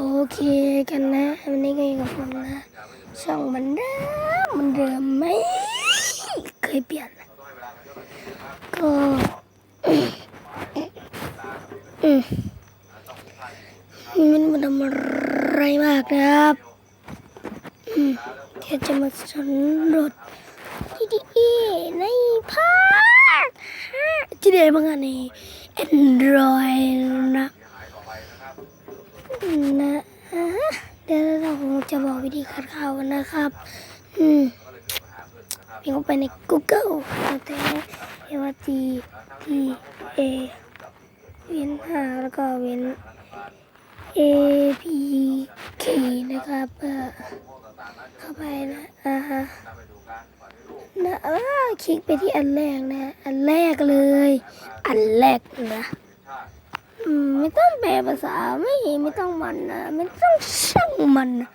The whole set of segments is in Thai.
โอเคกันนะวันนี้ก็อยู่กับผมนะช่องมันเดิมมันเดิมไม่เคยเปลี่ยนก็อืมมันมาทำอะไรมากนะครับอืมแค่จะมาสำรวจที่ดีในภาคที่เดียบางอันใน Android นนะเดี๋ยวเราคงจะบอกวิธีคัดเข้านะครับ อืมเพียงเข้าไปใน Google แต่เรียกว่า G T A เว้นหาแล้วก็เว้น A P K นะครับ เข้าไปนะอ่าฮะนะคลิกไปที่อันแรกนะ อันแรกเลย อันแรกนะ ไม่ต้องแปลภาษาไม่ไม่ต้องมันนะไม่ต้องช่างมันนะ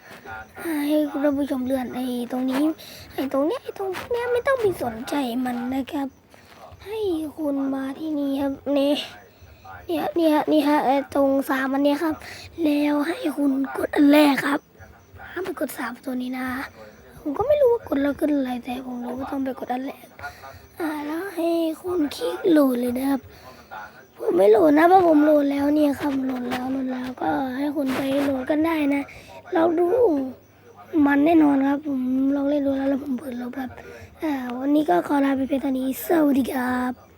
ให้ท่านผู้ชมเลื่อนไอ้ตรงนี้ไอ้ตรงเนี้ยไอ้ตรงเนี้ยไม่ต้องไปสนใจมันนะครับ ให้คุณมาที่นี่ครับนี่เนี่ยเนี่ยนี่ฮะไอ้ตรงสามอันเนี้ยครับ แล้วให้คุณกดอันแรกครับห้ามไปกดสามตัวนี้นะผมก็ไม่รู้ว่ากดแล้วขึ้นอะไรแต่ผมรู้ว่าต้องไปกดอันแรกอ่าแล้วให้คุณคลิกโหลดเลยนะครับ ผมไม่โหลดนะเพราะผมโหลดแล้วเนี่ยครับโหลดแล้วโหลดแล้วก็ให้คนไปโหลดกันได้นะเราดูมันแน่นอนครับ ผมลองเล่นดูแล้วแล้วผมเปิดลบครับวันนี้ก็ขอลาไปเพียงเท่านี้สวัสดีครับ